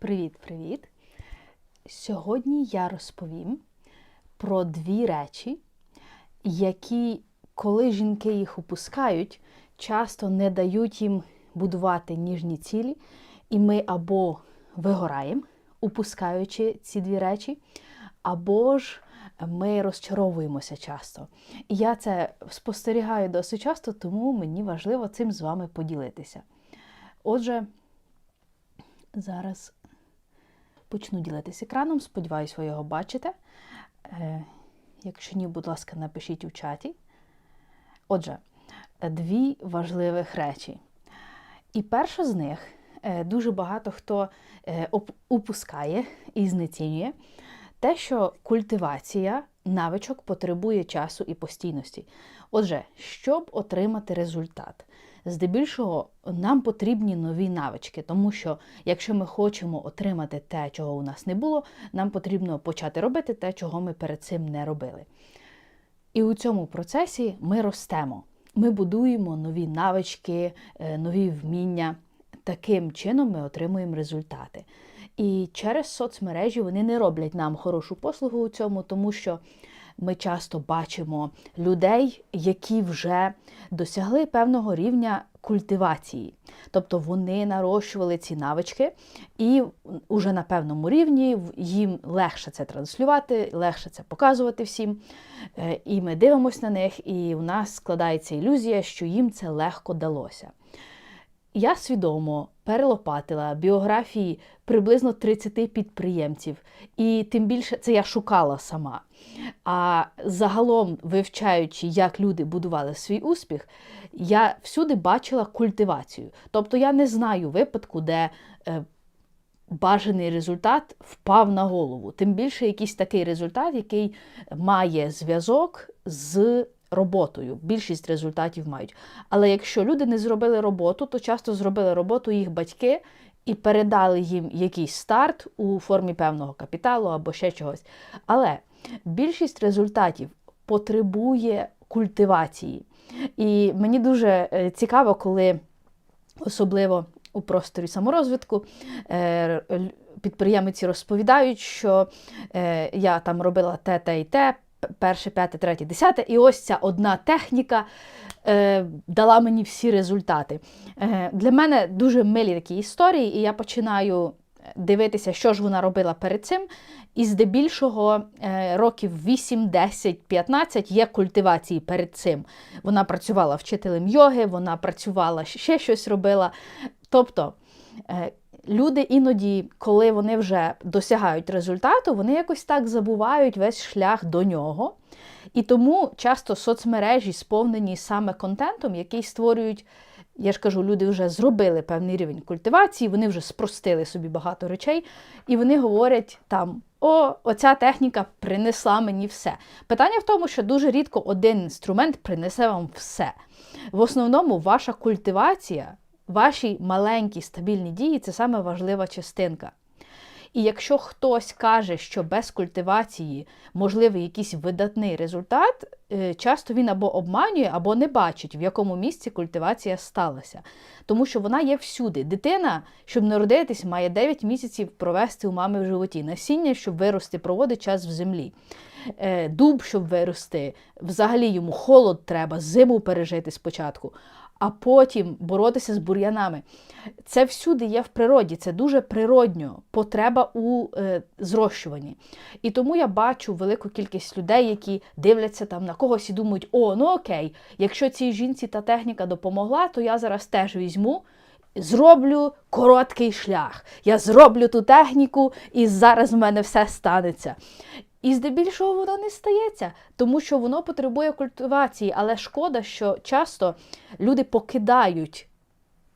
Привіт-привіт! Сьогодні я розповім про дві речі, які, коли жінки їх опускають, часто не дають їм будувати ніжні цілі, і ми або вигораємо, упускаючи ці дві речі, або ж ми розчаровуємося часто. І я це спостерігаю досить часто, тому мені важливо цим з вами поділитися. Отже, зараз почну ділитися екраном. Сподіваюсь, ви його бачите. Е, Якщо ні, будь ласка, напишіть у чаті. Отже, дві важливих речі. І перша з них е, дуже багато хто е, упускає і знецінює те, що культивація навичок потребує часу і постійності. Отже, щоб отримати результат, здебільшого нам потрібні нові навички, тому що якщо ми хочемо отримати те, чого у нас не було, нам потрібно почати робити те, чого ми перед цим не робили. І у цьому процесі ми ростемо. Ми будуємо нові навички, е, нові вміння. Таким чином ми отримуємо результати. І через соцмережі вони не роблять нам хорошу послугу у цьому, тому що ми часто бачимо людей, які вже досягли певного рівня культивації. Тобто вони нарощували ці навички, і вже на певному рівні їм легше це транслювати, легше це показувати всім. Е, І ми дивимося на них, і у нас складається ілюзія, що їм це легко далося. Я свідомо перелопатила біографії приблизно 30 підприємців, і тим більше це я шукала сама. А загалом, вивчаючи, як люди будували свій успіх, я всюди бачила культивацію. Тобто я не знаю випадку, де е, бажаний результат впав на голову. Тим більше якийсь такий результат, який має зв'язок з роботою. Більшість результатів мають. Але якщо люди не зробили роботу, то часто зробили роботу їх батьки і передали їм якийсь старт у формі певного капіталу або ще чогось. Але більшість результатів потребує культивації. І мені дуже е, цікаво, коли особливо у просторі саморозвитку е, підприємиці розповідають, що е, я там робила те, те і те, перше, п'яте, третє, десяте, і ось ця одна техніка е, дала мені всі результати. Е, для мене дуже милі такі історії, і я починаю дивитися, що ж вона робила перед цим. І здебільшого е, років 8, 10, 15 є культивації перед цим. Вона працювала вчителем йоги, вона працювала ще щось робила. Тобто е, люди іноді, коли вони вже досягають результату, вони якось так забувають весь шлях до нього. І тому часто соцмережі сповнені саме контентом, який створюють. Я ж кажу, люди вже зробили певний рівень культивації, вони вже спростили собі багато речей, і вони говорять там: о, оця техніка принесла мені все. Питання в тому, що дуже рідко один інструмент принесе вам все. В основному, ваша культивація, ваші маленькі стабільні дії це саме важлива частинка. І якщо хтось каже, що без культивації можливий якийсь видатний результат, е, часто він або обманює, або не бачить, в якому місці культивація сталася. Тому що вона є всюди. Дитина, щоб народитись, має 9 місяців провести у мами в животі. Насіння, щоб вирости, проводить час в землі. Е, Дуб, щоб вирости, взагалі йому холод треба, зиму пережити спочатку, а потім боротися з бур'янами. Це всюди є в природі, це дуже природньо, потреба у е, зрощуванні. І тому я бачу велику кількість людей, які дивляться там на когось і думають, о, ну окей, якщо цій жінці та техніка допомогла, то я зараз теж візьму. Зроблю короткий шлях. Я зроблю ту техніку, і зараз в мене все станеться. І здебільшого воно не стається, тому що воно потребує культивації. Але шкода, що часто люди покидають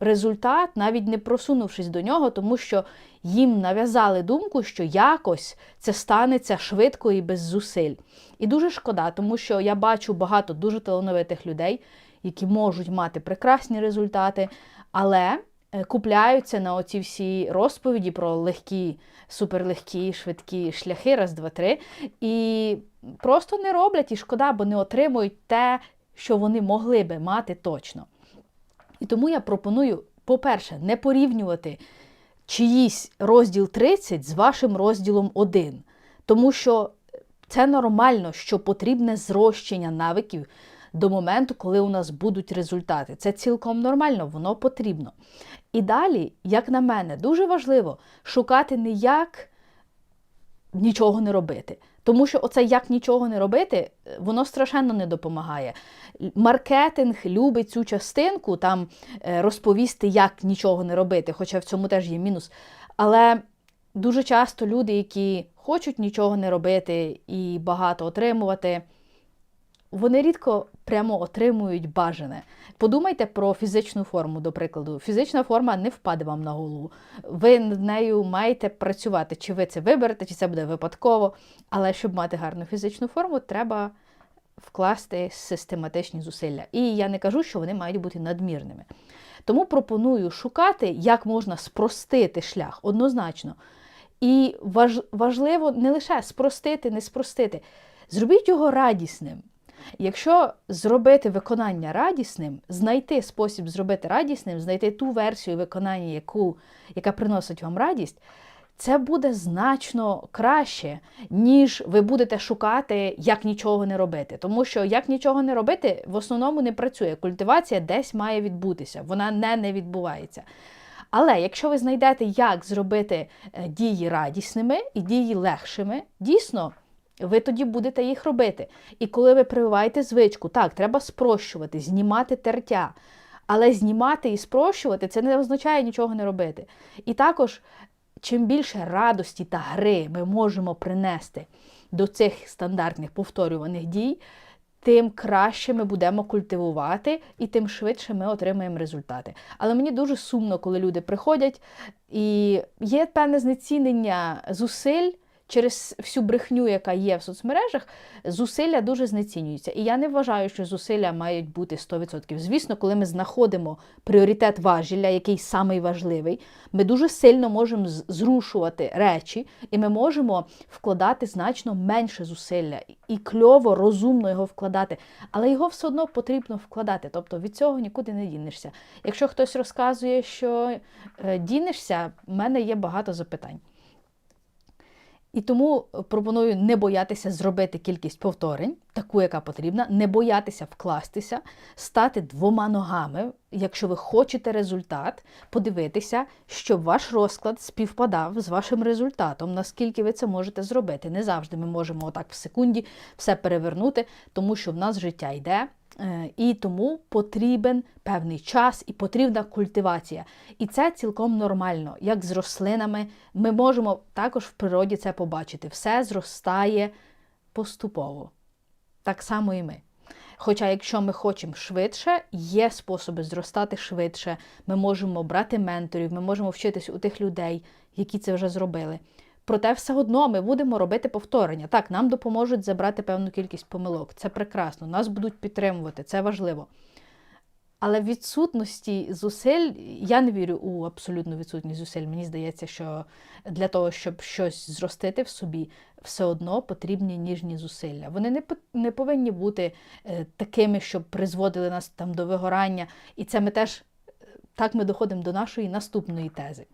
результат, навіть не просунувшись до нього, тому що їм нав'язали думку, що якось це станеться швидко і без зусиль. І дуже шкода, тому що я бачу багато дуже талановитих людей, які можуть мати прекрасні результати, але купляються на оці всі розповіді про легкі, суперлегкі, швидкі шляхи, раз, два, три, і просто не роблять, і шкода, бо не отримують те, що вони могли би мати точно. І тому я пропоную, по-перше, не порівнювати чиїсь розділ 30 з вашим розділом 1. Тому що це нормально, що потрібне зрощення навиків до моменту, коли у нас будуть результати. Це цілком нормально, воно потрібно. І далі, як на мене, дуже важливо шукати не як нічого не робити. Тому що оце як нічого не робити, воно страшенно не допомагає. Маркетинг любить цю частинку там е, розповісти, як нічого не робити, хоча в цьому теж є мінус. Але дуже часто люди, які хочуть нічого не робити і багато отримувати, вони рідко прямо отримують бажане. Подумайте про фізичну форму, до прикладу. Фізична форма не впаде вам на голову. Ви над нею маєте працювати, чи ви це виберете, чи це буде випадково. Але щоб мати гарну фізичну форму, треба вкласти систематичні зусилля. І я не кажу, що вони мають бути надмірними. Тому пропоную шукати, як можна спростити шлях однозначно. І важ, важливо не лише спростити, не спростити. Зробіть його радісним. Якщо зробити виконання радісним, знайти спосіб зробити радісним, знайти ту версію виконання, яку, яка приносить вам радість, це буде значно краще, ніж ви будете шукати, як нічого не робити. Тому що як нічого не робити, в основному не працює. Культивація десь має відбутися, вона не, не відбувається. Але якщо ви знайдете, як зробити е, дії радісними і дії легшими, дійсно. Ви тоді будете їх робити. І коли ви прививаєте звичку, так, треба спрощувати, знімати тертя. Але знімати і спрощувати це не означає нічого не робити. І також, чим більше радості та гри ми можемо принести до цих стандартних повторюваних дій, тим краще ми будемо культивувати і тим швидше ми отримаємо результати. Але мені дуже сумно, коли люди приходять, і є певне знецінення зусиль через всю брехню, яка є в соцмережах, зусилля дуже знецінюються. І я не вважаю, що зусилля мають бути 100%. Звісно, коли ми знаходимо пріоритет важілля, який самий важливий, ми дуже сильно можемо зрушувати речі, і ми можемо вкладати значно менше зусилля і кльово, розумно його вкладати. Але його все одно потрібно вкладати. Тобто від цього нікуди не дінешся. Якщо хтось розказує, що е, дінешся, в мене є багато запитань. І тому пропоную не боятися зробити кількість повторень, таку, яка потрібна, не боятися вкластися, стати двома ногами, якщо ви хочете результат, подивитися, щоб ваш розклад співпадав з вашим результатом, наскільки ви це можете зробити. Не завжди ми можемо отак в секунді все перевернути, тому що в нас життя йде. Е, і тому потрібен певний час і потрібна культивація. І це цілком нормально. Як з рослинами, ми можемо також в природі це побачити. Все зростає поступово. Так само і ми. Хоча, якщо ми хочемо швидше, є способи зростати швидше. Ми можемо брати менторів, ми можемо вчитись у тих людей, які це вже зробили. Проте все одно ми будемо робити повторення. Так, нам допоможуть забрати певну кількість помилок. Це прекрасно, нас будуть підтримувати, це важливо. Але відсутності зусиль, я не вірю у абсолютну відсутність зусиль. Мені здається, що для того, щоб щось зростити в собі, все одно потрібні ніжні зусилля. Вони не не повинні бути е, такими, щоб призводили нас там до вигорання. І це ми теж так ми доходимо до нашої наступної тези.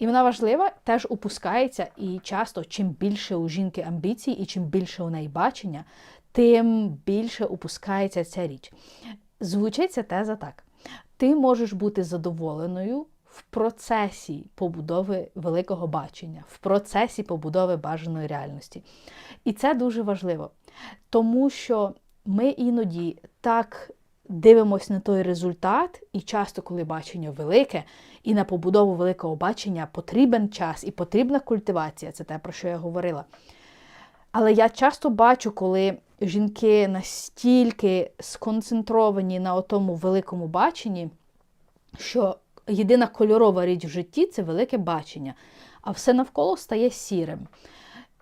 І вона важлива, теж упускається, і часто, чим більше у жінки амбіцій, і чим більше у неї бачення, тим більше упускається ця річ. Звучить ця теза так: ти можеш бути задоволеною в процесі побудови великого бачення, в процесі побудови бажаної реальності. І це дуже важливо, тому що ми іноді так дивимося на той результат, і часто, коли бачення велике, і на побудову великого бачення потрібен час і потрібна культивація, це те, про що я говорила. Але я часто бачу, коли жінки настільки сконцентровані на тому великому баченні, що єдина кольорова річ в житті це велике бачення, а все навколо стає сірим.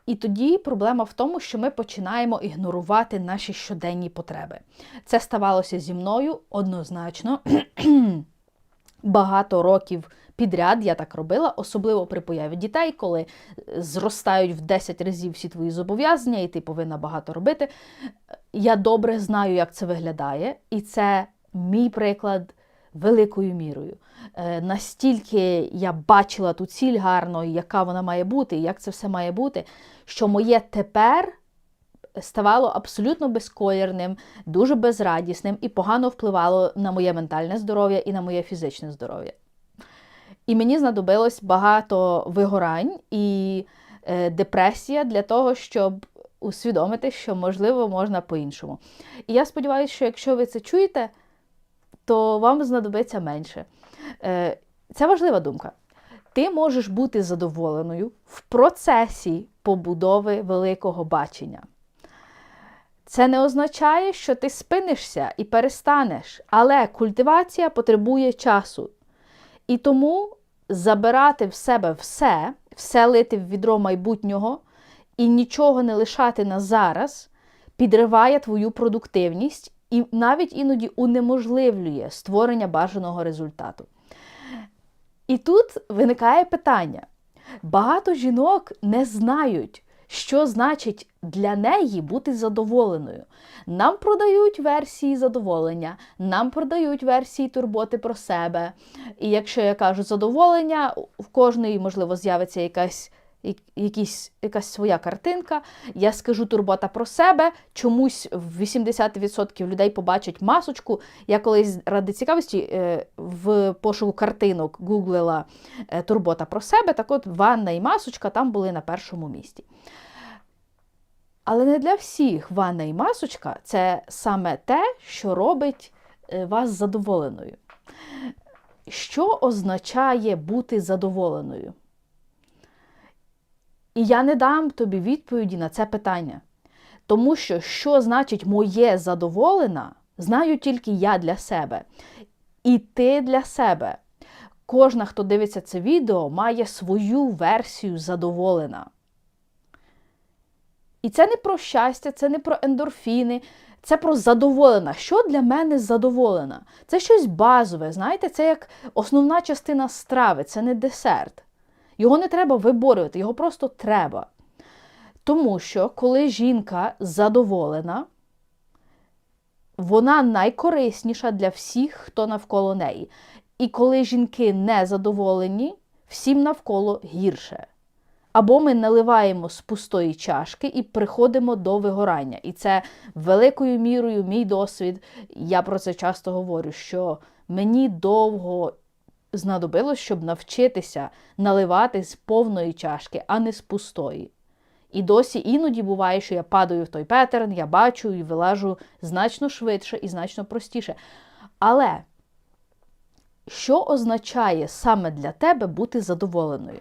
І тоді проблема в тому, що ми починаємо ігнорувати наші щоденні потреби. Це ставалося зі мною однозначно багато років підряд я так робила, особливо при появі дітей, коли зростають в 10 разів всі твої зобов'язання, і ти повинна багато робити. Я добре знаю, як це виглядає, і це мій приклад великою мірою. Е, Настільки я бачила ту ціль гарно, яка вона має бути, як це все має бути, що моє тепер ставало абсолютно безколірним, дуже безрадісним і погано впливало на моє ментальне здоров'я і на моє фізичне здоров'я. І мені знадобилось багато вигорань і е, депресія для того, щоб усвідомити, що можливо можна по-іншому. І я сподіваюся, що якщо ви це чуєте, то вам знадобиться менше. Це важлива думка. Ти можеш бути задоволеною в процесі побудови великого бачення. Це не означає, що ти спинишся і перестанеш, але культивація потребує часу. І тому забирати в себе все, все лити в відро майбутнього і нічого не лишати на зараз, підриває твою продуктивність і навіть іноді унеможливлює створення бажаного результату. І тут виникає питання: багато жінок не знають, що значить для неї бути задоволеною. Нам продають версії задоволення, нам продають версії турботи про себе. І якщо я кажу задоволення, в кожної, можливо, з'явиться якась. Якісь, якась своя картинка, я скажу турбота про себе. Чомусь 80% людей побачать масочку. Я колись ради цікавості е, в пошуку картинок гуглила е, турбота про себе. Так от ванна і масочка там були на першому місці. Але не для всіх ванна і масочка це саме те, що робить е, вас задоволеною. Що означає бути задоволеною? І я не дам тобі відповіді на це питання. Тому що, що значить моє задоволена, знаю тільки я для себе. І ти для себе. Кожна, хто дивиться це відео, має свою версію задоволена. І це не про щастя, це не про ендорфіни, це про задоволена. Що для мене задоволена? Це щось базове, знаєте, це як основна частина страви, це не десерт. Його не треба виборювати, його просто треба. Тому що, коли жінка задоволена, вона найкорисніша для всіх, хто навколо неї. І коли жінки не задоволені, всім навколо гірше. Або ми наливаємо з пустої чашки і приходимо до вигорання. І це великою мірою мій досвід. Я про це часто говорю, що мені довго знадобилось, щоб навчитися наливати з повної чашки, а не з пустої. І досі іноді буває, що я падаю в той петерн, я бачу і вилажу значно швидше і значно простіше. Але що означає саме для тебе бути задоволеною?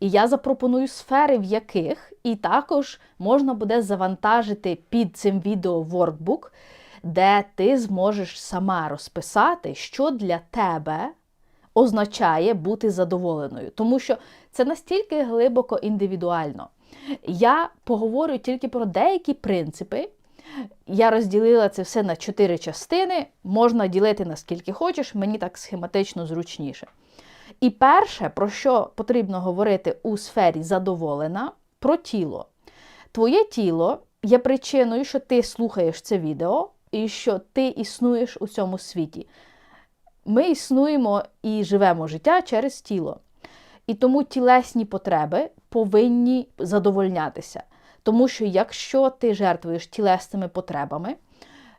І я запропоную сфери, в яких і також можна буде завантажити під цим відео воркбук, де ти зможеш сама розписати, що для тебе означає бути задоволеною. Тому що це настільки глибоко індивідуально. Я поговорю тільки про деякі принципи. Я розділила це все на чотири частини. Можна ділити наскільки хочеш, мені так схематично зручніше. І перше, про що потрібно говорити у сфері задоволена, про тіло. Твоє тіло є причиною, що ти слухаєш це відео і що ти існуєш у цьому світі. Ми існуємо і живемо життя через тіло. І тому тілесні потреби повинні задовольнятися. Тому що якщо ти жертвуєш тілесними потребами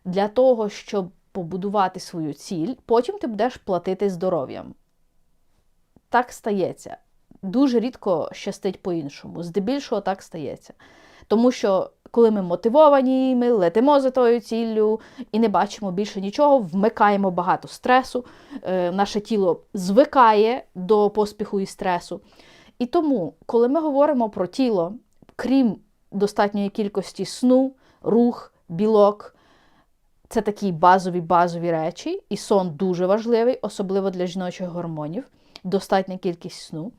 для того, щоб побудувати свою ціль, потім ти будеш платити здоров'ям так стається. Дуже рідко щастить по-іншому. Здебільшого так стається. Тому що, коли ми мотивовані, ми летимо за тою ціллю і не бачимо більше нічого, вмикаємо багато стресу, е, наше тіло звикає до поспіху і стресу. І тому, коли ми говоримо про тіло, крім достатньої кількості сну, рух, білок, це такі базові базові речі, і сон дуже важливий, особливо для жіночих гормонів достатня кількість сну.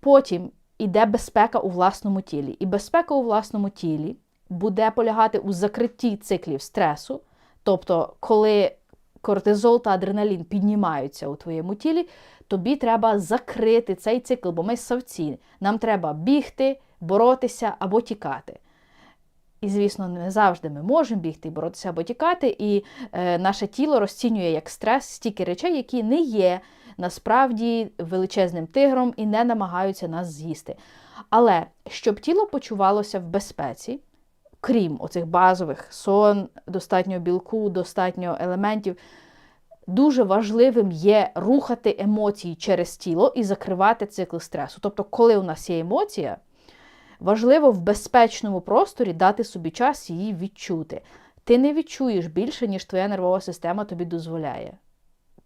Потім іде безпека у власному тілі. І безпека у власному тілі буде полягати у закритті циклів стресу. Тобто, коли кортизол та адреналін піднімаються у твоєму тілі, тобі треба закрити цей цикл, бо ми савці. Нам треба бігти, боротися або тікати. І, звісно, не завжди ми можемо бігти, боротися або тікати, і е, наше тіло розцінює як стрес стільки речей, які не є насправді величезним тигром і не намагаються нас з'їсти. Але щоб тіло почувалося в безпеці, крім оцих базових сон, достатньо білку, достатньо елементів, дуже важливим є рухати емоції через тіло і закривати цикл стресу. Тобто, коли у нас є емоція, важливо в безпечному просторі дати собі час її відчути. Ти не відчуєш більше, ніж твоя нервова система тобі дозволяє.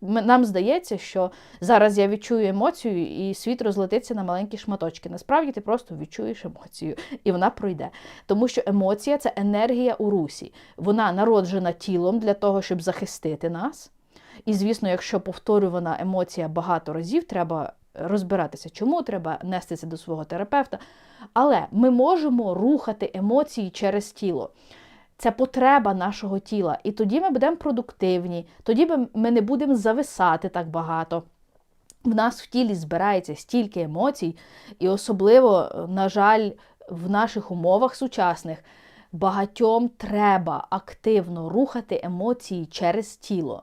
Нам здається, що зараз я відчую емоцію, і світ розлетиться на маленькі шматочки. Насправді ти просто відчуєш емоцію, і вона пройде. Тому що емоція це енергія у русі. Вона народжена тілом для того, щоб захистити нас. І, звісно, якщо повторювана емоція багато разів, треба розбиратися, чому треба нести це до свого терапевта. Але ми можемо рухати емоції через тіло. Це потреба нашого тіла. І тоді ми будемо продуктивні, тоді ми не будемо зависати так багато. В нас в тілі збирається стільки емоцій, і особливо, на жаль, в наших умовах сучасних багатьом треба активно рухати емоції через тіло.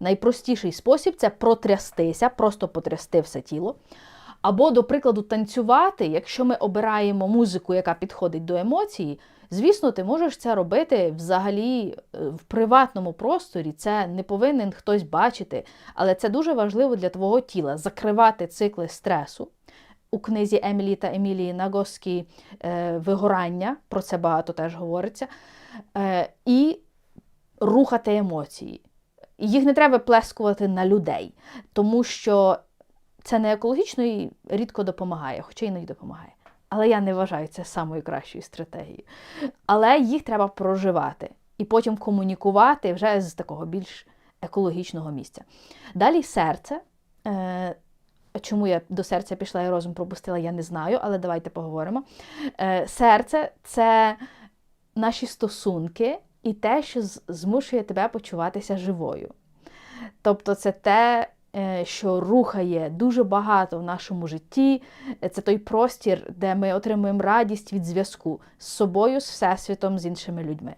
Найпростіший спосіб це протрястися, просто потрясти все тіло. Або, до прикладу, танцювати, якщо ми обираємо музику, яка підходить до емоції, звісно, ти можеш це робити взагалі е, в приватному просторі. Це не повинен хтось бачити, але це дуже важливо для твого тіла закривати цикли стресу. У книзі Емілі та Емілії Нагоскі е, вигорання, про це багато теж говориться, е, і рухати емоції. Їх не треба плескувати на людей, тому що це не екологічно і рідко допомагає, хоча іноді допомагає. Але я не вважаю це самою кращою стратегією. Але їх треба проживати і потім комунікувати вже з такого більш екологічного місця. Далі серце. Е, чому я до серця пішла і розум пропустила, я не знаю, але давайте поговоримо. Е, серце це наші стосунки і те, що змушує тебе почуватися живою. Тобто, це те, що рухає дуже багато в нашому житті. Це той простір, де ми отримуємо радість від зв'язку з собою, з всесвітом, з іншими людьми.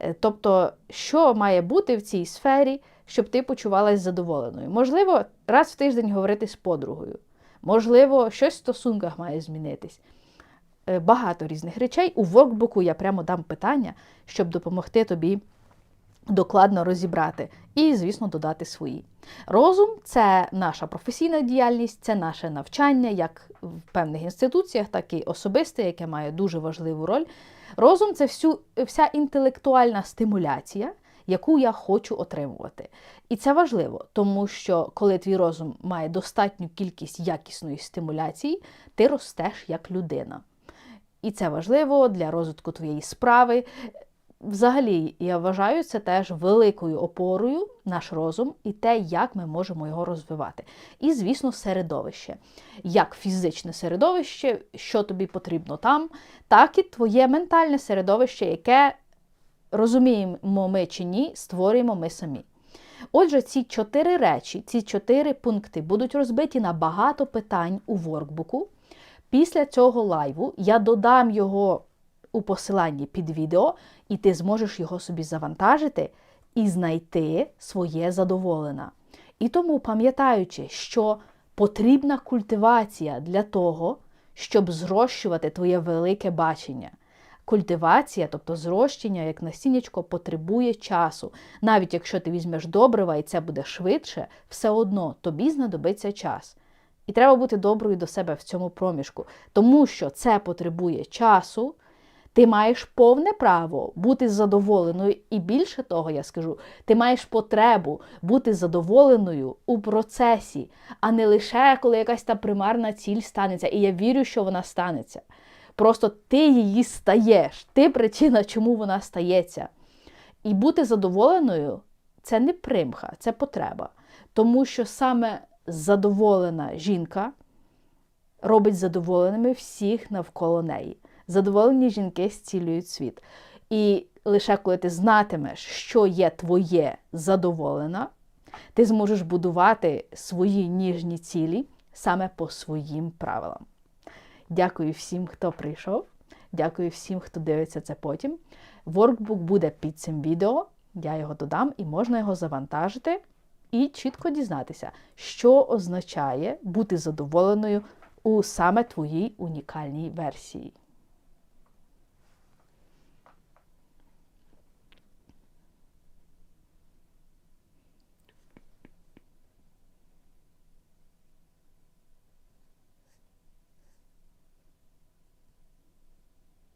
Е, тобто, що має бути в цій сфері, щоб ти почувалась задоволеною? Можливо, раз в тиждень говорити з подругою. Можливо, щось в стосунках має змінитись. Е, багато різних речей. У воркбуку я прямо дам питання, щоб допомогти тобі докладно розібрати і, звісно, додати свої. Розум це наша професійна діяльність, це наше навчання, як в певних інституціях, так і особисте, яке має дуже важливу роль. Розум це всю, вся інтелектуальна стимуляція, яку я хочу отримувати. І це важливо, тому що коли твій розум має достатню кількість якісної стимуляції, ти ростеш як людина. І це важливо для розвитку твоєї справи, Взагалі, я вважаю це теж великою опорою, наш розум, і те, як ми можемо його розвивати. І, звісно, середовище. Як фізичне середовище, що тобі потрібно там, так і твоє ментальне середовище, яке розуміємо ми чи ні, створюємо ми самі. Отже, ці чотири речі, ці чотири пункти будуть розбиті на багато питань у воркбуку. Після цього лайву я додам його у посиланні під відео, і ти зможеш його собі завантажити і знайти своє задоволена. І тому, пам'ятаючи, що потрібна культивація для того, щоб зрощувати твоє велике бачення. Культивація, тобто зрощення, як насіннячко, потребує часу. Навіть якщо ти візьмеш добрива і це буде швидше, все одно тобі знадобиться час. І треба бути доброю до себе в цьому проміжку, тому що це потребує часу, ти маєш повне право бути задоволеною, і більше того, я скажу, ти маєш потребу бути задоволеною у процесі, а не лише коли якась та примарна ціль станеться. І я вірю, що вона станеться. Просто ти її стаєш, ти причина, чому вона стається. І бути задоволеною це не примха, це потреба. Тому що саме задоволена жінка робить задоволеними всіх навколо неї задоволені жінки зцілюють світ. І лише коли ти знатимеш, що є твоє задоволена, ти зможеш будувати свої ніжні цілі саме по своїм правилам. Дякую всім, хто прийшов. Дякую всім, хто дивиться це потім. Воркбук буде під цим відео. Я його додам і можна його завантажити і чітко дізнатися, що означає бути задоволеною у саме твоїй унікальній версії.